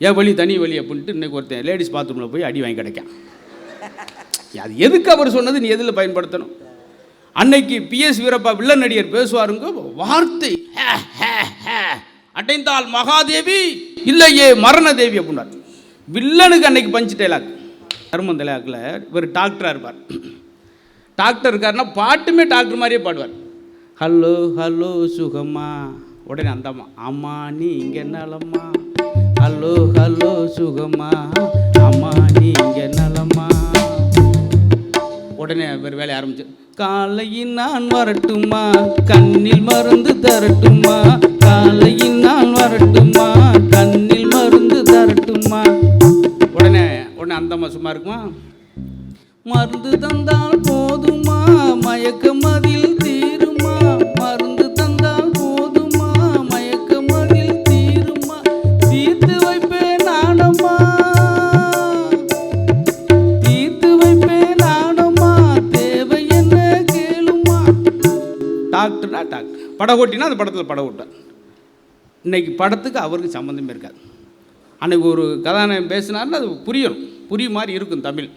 ஏன் வழி தனி வழி அப்படின்ட்டு இன்னைக்கு ஒருத்தன் லேடிஸ் பாத்ரூமில் போய் அடி வாங்கி கிடைக்கான். அது எதுக்கு அவர் சொன்னது? நீ எதில் பயன்படுத்தணும்? அன்னைக்கு பிஎஸ் வீரப்பா வில்லன் நடிகர் பேசுவாருங்க வார்த்தை அடைந்தால் மகாதேவி இல்லையே மரண தேவி அப்படின்னார் வில்லனுக்கு அன்னைக்கு பஞ்சு டைலாக் தர்மம் டைலாக்ல இவர் டாக்டராக இருப்பார். டாக்டர் இருக்காருன்னா பாட்டுமே டாக்டர் மாதிரியே பாடுவார். ஹலோ ஹலோ சுகம்மா. உடனே அந்தம்மா அம்மா அம்மா நீ இங்கே நலம்மா ஹலோ ஹலோ சுகம்மா அம்மா நீங்க நலமா? உடனே இவர் வேலையை ஆரம்பிச்சு காலையில் நான் வரட்டுமா? கண்ணில் மருந்து தரட்டுமா? காலையில் நான் வரட்டுமா? கண்ணில் மருந்து தரட்டுமா? உடனே உடனே அந்த சும்மா இருக்குமா? மருந்து தந்தால் போதுமா? மயக்கம் டாக்டர்னா டாக்டர் படம் ஓட்டினா அந்த படத்தில் படம் இன்றைக்கி படத்துக்கு அவருக்கு சம்மந்தமே இருக்காது. அன்னைக்கு ஒரு கதாநாயகம் பேசினாருன்னா அது புரியணும். புரியும் மாதிரி இருக்கும் தமிழ்.